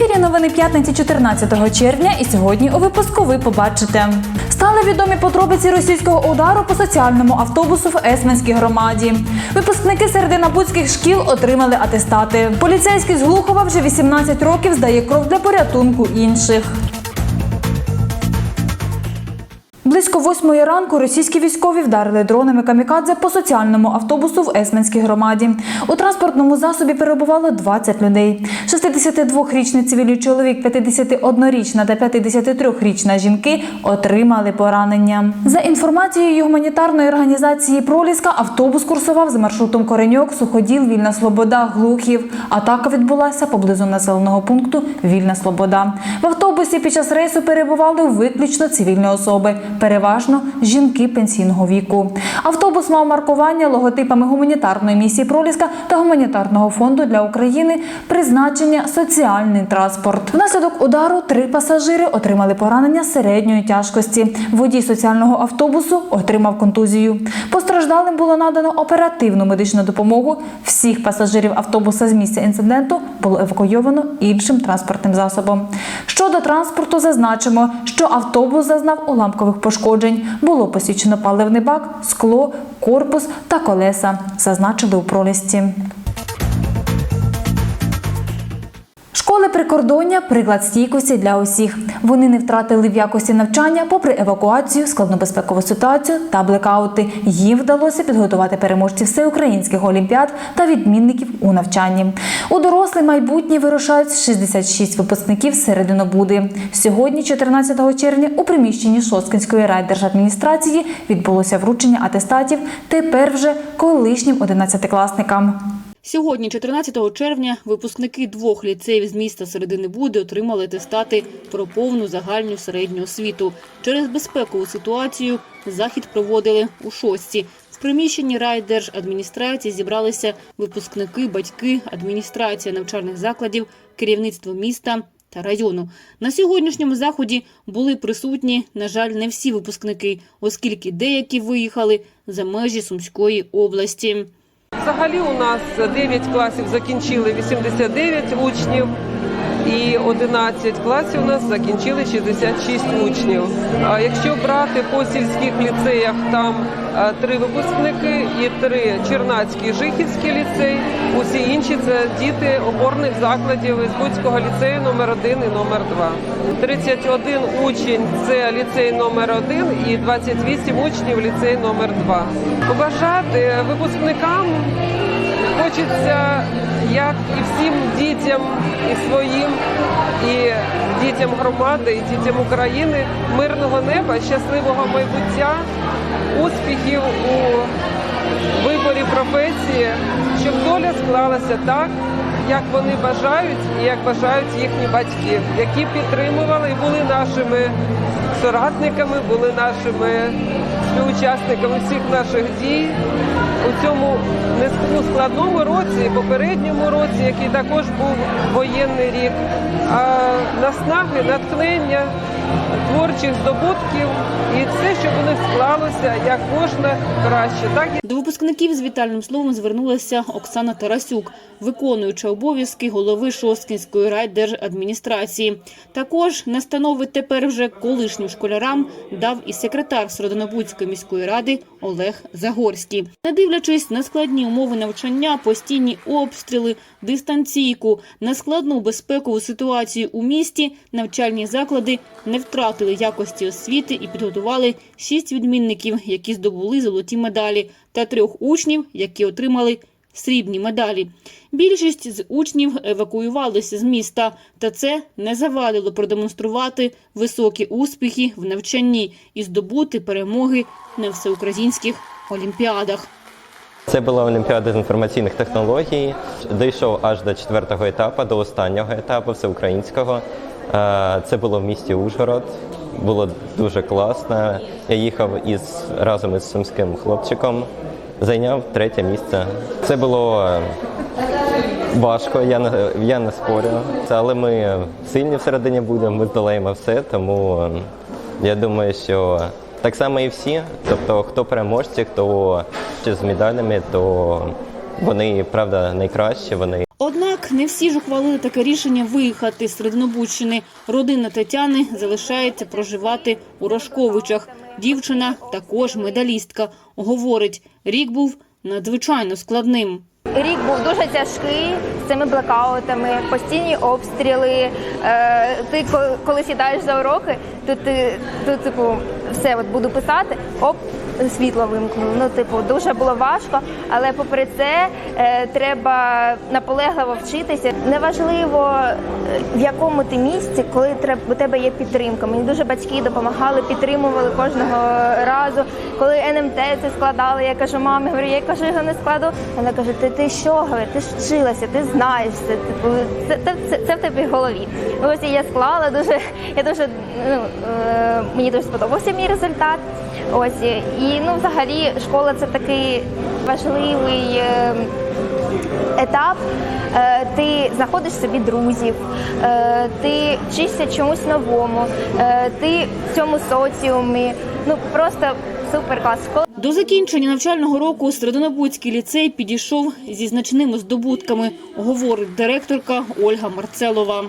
ефірі новини п'ятниці 14 червня, і сьогодні у випуску ви побачите. Стали відомі подробиці російського удару по соціальному автобусу в Есменській громаді. Випускники серединабудських шкіл отримали атестати. Поліцейський з Глухова вже 18 років здає кров для порятунку інших. Близько восьмої ранку російські військові вдарили дронами камікадзе по соціальному автобусу в Есменській громаді. У транспортному засобі перебувало 20 людей. 62-річний цивільний чоловік, 51-річна та 53-річна жінки отримали поранення. За інформацією гуманітарної організації Проліска, автобус курсував з маршрутом Кореньок, Суходіл, Вільна Слобода, Глухів. Атака відбулася поблизу населеного пункту Вільна Слобода. В автобусі під час рейсу перебували виключно цивільні особи, переважно жінки пенсійного віку. Автобус мав маркування логотипами гуманітарної місії Проліска та гуманітарного фонду для України призначення соціальний транспорт. Внаслідок удару три пасажири отримали поранення середньої тяжкості. Водій соціального автобусу отримав контузію. Постраждалим було надано оперативну медичну допомогу. Всіх пасажирів автобуса з місця інциденту було евакуйовано іншим транспортним засобом. Щодо транспорту, зазначимо, що автобус зазнав уламкових пошкоджень. Було посічено паливний бак, скло, корпус та колеса, зазначили у пролісті. Школи прикордоння приклад стійкості для усіх. Вони не втратили в якості навчання попри евакуацію, складну безпекову ситуацію та блекаути. Їм вдалося підготувати переможців всеукраїнських олімпіад та відмінників у навчанні. У доросле майбутнє вирушають 66 випускників серединобуди. Сьогодні, 14 червня, у приміщенні Шосткинської райдержадміністрації відбулося вручення атестатів тепер вже колишнім 11-класникам. Сьогодні, 14 червня, випускники двох ліцеїв з міста Середини Буди отримали атестати про повну загальну середню освіту. Через безпекову ситуацію захід проводили у шостці. В приміщенні райдержадміністрації зібралися випускники, батьки, адміністрація навчальних закладів, керівництво міста та району. На сьогоднішньому заході були присутні, на жаль, не всі випускники, оскільки деякі виїхали за межі Сумської області. Взагалі у нас 9 класів закінчили 89 учнів і 11 класів у нас закінчили 66 учнів. А якщо брати по сільських ліцеях, там е, три випускники і три Чернацький Жихівський ліцей. Усі інші це діти опорних закладів із Буцького ліцею номер 1 і номер 2. 31 учень це ліцей номер 1 і 28 учнів ліцей номер 2. Побажати випускникам хочеться, як і всім дітям, і своїм, і дітям громади, і дітям України, мирного неба, щасливого майбуття, успіхів у виборі професії, щоб доля склалася так, як вони бажають, і як бажають їхні батьки, які підтримували і були нашими соратниками, були нашими співучасниками всіх наших дій у цьому складному році, попередньому році, який також був воєнний рік, наснаги, натхнення, творчих здобутків і все, щоб них склалося як можна краще. Так До випускників з вітальним словом звернулася Оксана Тарасюк, виконуюча обов'язки голови Шосткінської райдержадміністрації. Також настанови тепер вже колишнім школярам дав і секретар Сродонобудської міської ради Олег Загорський. Не дивлячись на складні умови навчання, постійні обстріли, дистанційку, на складну безпекову ситуацію у місті, навчальні заклади не втратили якості освіти і підготували шість відмінників, які здобули золоті медалі, та трьох учнів, які отримали срібні медалі. Більшість з учнів евакуювалися з міста, та це не завадило продемонструвати високі успіхи в навчанні і здобути перемоги на всеукраїнських олімпіадах. Це була Олімпіада з інформаційних технологій. Дійшов аж до четвертого етапу, до останнього етапу всеукраїнського. Е, Це було в місті Ужгород. Було дуже класно. Я їхав із разом із сумським хлопчиком. Зайняв третє місце. Це було е, важко, я не, я не спорю. Але ми сильні всередині будемо, ми здолаємо все, тому е, я думаю, що так само і всі. Тобто, хто переможці, хто ще з медалями, то вони правда найкращі. Вони Однак не всі ж ухвалили таке рішення виїхати з Серединобудщини. Родина Тетяни залишається проживати у Рожковичах. Дівчина також медалістка. Говорить, рік був надзвичайно складним. Рік був дуже тяжкий з цими блекаутами, постійні обстріли. Е, ти коли сідаєш за уроки, то ти то, типу, все от буду писати, оп, світло вимкнуло. Ну, типу, дуже було важко, але попри це е, треба наполегливо вчитися. Неважливо е, в якому ти місці, коли треб- у тебе є підтримка. Мені дуже батьки допомагали, підтримували кожного разу. Коли НМТ це складали, я кажу, мамі, говорю, я кажу, його не складу. Вона каже, ти, ти що говорю, ти ж вчилася, ти знаєш це. Типу, це, це, це, це в тебе в голові. Ось я склала дуже, я дуже ну, е, мені дуже сподобався мій результат. Ось і ну, взагалі, школа це такий важливий. е, етап. Е, Ти знаходиш собі друзів, е, ти вчишся чомусь новому, е, ти в цьому соціумі. Ну просто супер клас. До закінчення навчального року Серединобудський ліцей підійшов зі значними здобутками, говорить директорка Ольга Марцелова.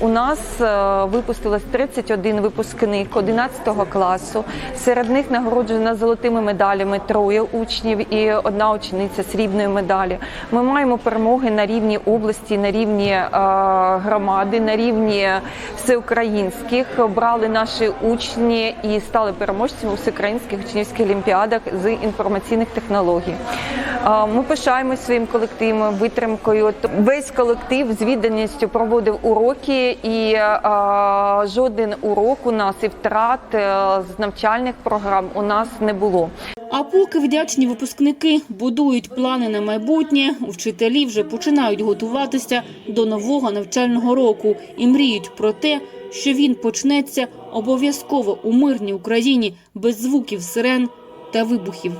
У нас е, випустилось 31 випускник 11 класу. Серед них нагороджено золотими медалями троє учнів і одна учениця срібної медалі. Ми маємо перемоги на рівні області, на рівні е, громади, на рівні всеукраїнських. Брали наші учні і стали переможцями у всеукраїнських учнівських олімпіадах з інформаційних технологій. Ми пишаємось своїм колективом, витримкою. Весь колектив з відданістю проводив уроки, і жоден урок у нас і втрат е, з навчальних програм у нас не було. А поки вдячні випускники будують плани на майбутнє, вчителі вже починають готуватися до нового навчального року і мріють про те, що він почнеться обов'язково у мирній Україні без звуків сирен та вибухів.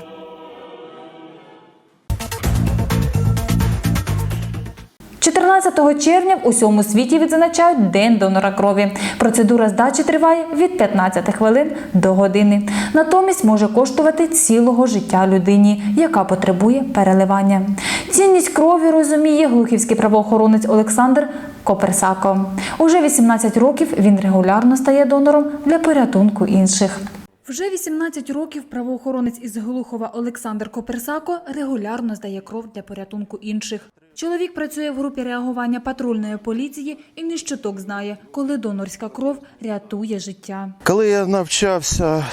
14 червня в усьому світі відзначають День донора крові. Процедура здачі триває від 15 хвилин до години. Натомість може коштувати цілого життя людині, яка потребує переливання. Цінність крові розуміє глухівський правоохоронець Олександр Коперсако. Уже 18 років він регулярно стає донором для порятунку інших. Вже 18 років правоохоронець із Глухова Олександр Коперсако регулярно здає кров для порятунку інших. Чоловік працює в групі реагування патрульної поліції і не щоток знає, коли донорська кров рятує життя. Коли я навчався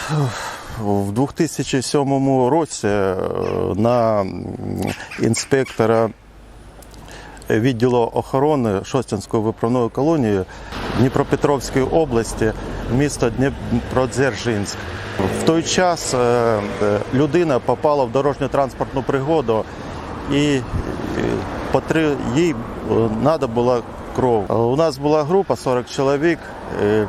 в 2007 році е, на інспектора відділу охорони Шостянської виправної колонії Дніпропетровської області, місто Дніпродзержинськ. В той час е, е, людина попала в дорожньо-транспортну пригоду і е, потри- їй треба була кров. Е, У нас була група 40 чоловік. е,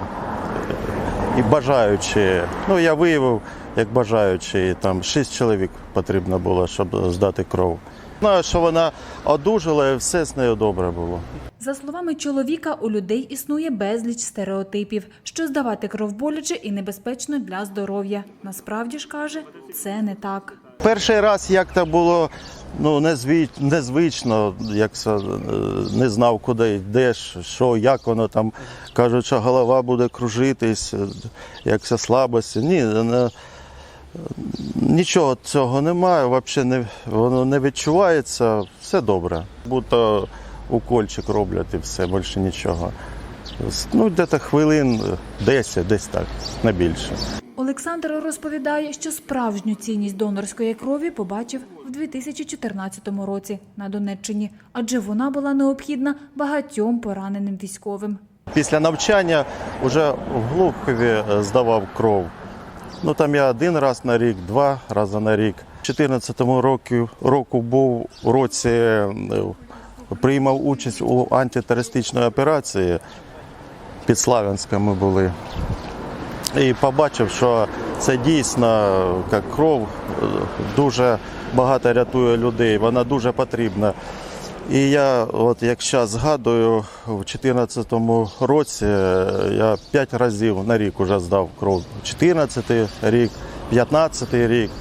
і бажаючі. Ну, я виявив, як бажаючі, там 6 чоловік потрібно було, щоб здати кров. Знаю, що вона одужала і все з нею добре було. За словами чоловіка, у людей існує безліч стереотипів, що здавати кров боляче і небезпечно для здоров'я. Насправді ж каже, це не так. Перший раз як то було ну, незвич, незвично, як е, не знав, куди йдеш, що, як воно там. Кажуть, що голова буде кружитись, е, як це слабості. Ні, не, нічого цього немає, взагалі не, воно не відчувається, все добре. Будто укольчик роблять і все, більше нічого. Ну, десь хвилин 10, десь так, не більше. Олександр розповідає, що справжню цінність донорської крові побачив в 2014 році на Донеччині, адже вона була необхідна багатьом пораненим військовим. Після навчання вже в Глухові е, здавав кров. Ну там я один раз на рік, два рази на рік. У 2014 році, року був році, е, приймав участь у антитерористичній операції. Під Славянськом ми були. І побачив, що це дійсно як кров дуже багато рятує людей, вона дуже потрібна. І я, от як зараз згадую, в 2014 році е, я 5 разів на рік вже здав кров. 14 рік, 15 рік,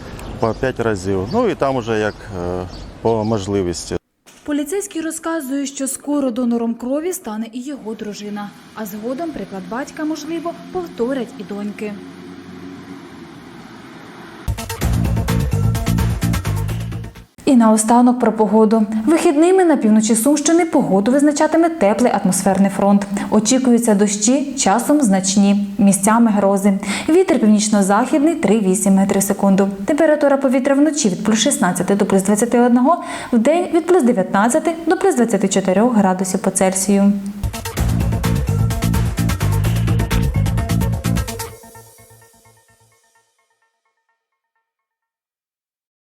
по 5 разів. Ну і там вже як е, по можливості. Поліцейський розказує, що скоро донором крові стане і його дружина, а згодом приклад батька, можливо, повторять і доньки. І наостанок про погоду. Вихідними на півночі Сумщини погоду визначатиме теплий атмосферний фронт. Очікуються дощі, часом значні, місцями грози. Вітер північно-західний 3,8 метри в секунду. Температура повітря вночі від плюс 16 до плюс 21, в день від плюс 19 до плюс 24 градусів по Цельсію.